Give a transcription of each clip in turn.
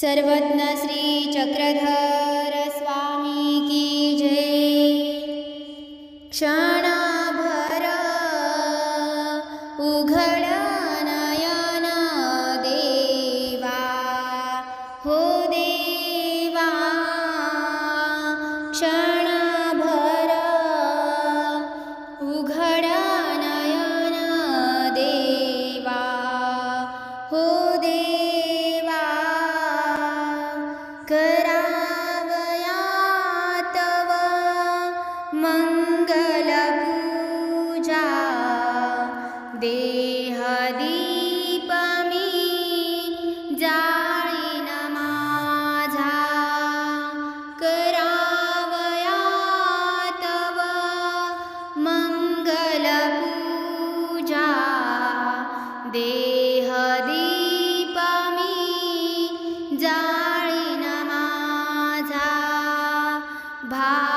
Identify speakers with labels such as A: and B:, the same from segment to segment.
A: सर्वज्ञ श्रीचक्रधर। करावया तव मङ्गलपूजा देहदीपमी जाळीन माझा करावया तव मङ्गलपूजा देहदीपमी भा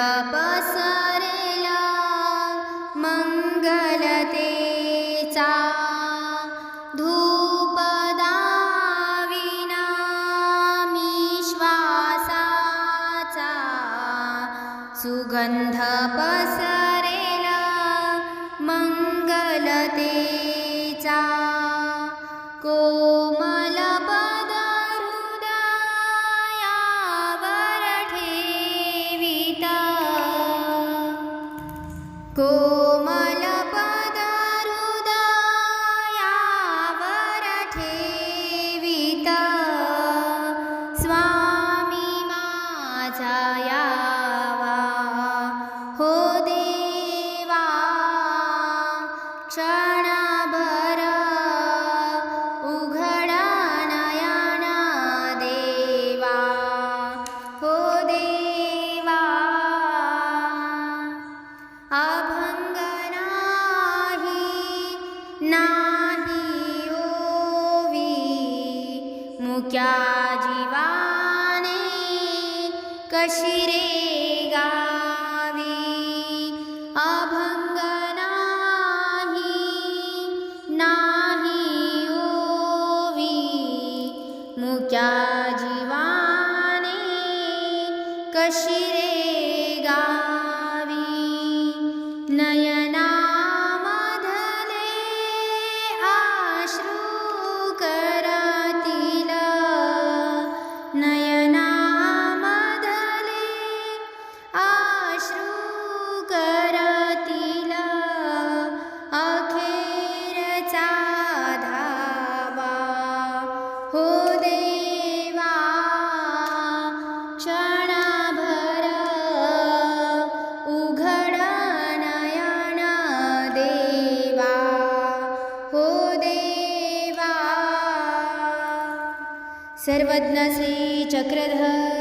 A: सुगंध पसरेला मंगलतेचा धूपदाविना मी श्वासाचा सुगंध पसरेला मंगलतेचा को कोमलपदरुदया स्वामी मा वा हो देवा मुक्या जीवाने कशी रे गावी? अभंग नाही नाही ओवी. मुक्या जीवाने कशी रे सर्वज्ञ श्री चक्रधर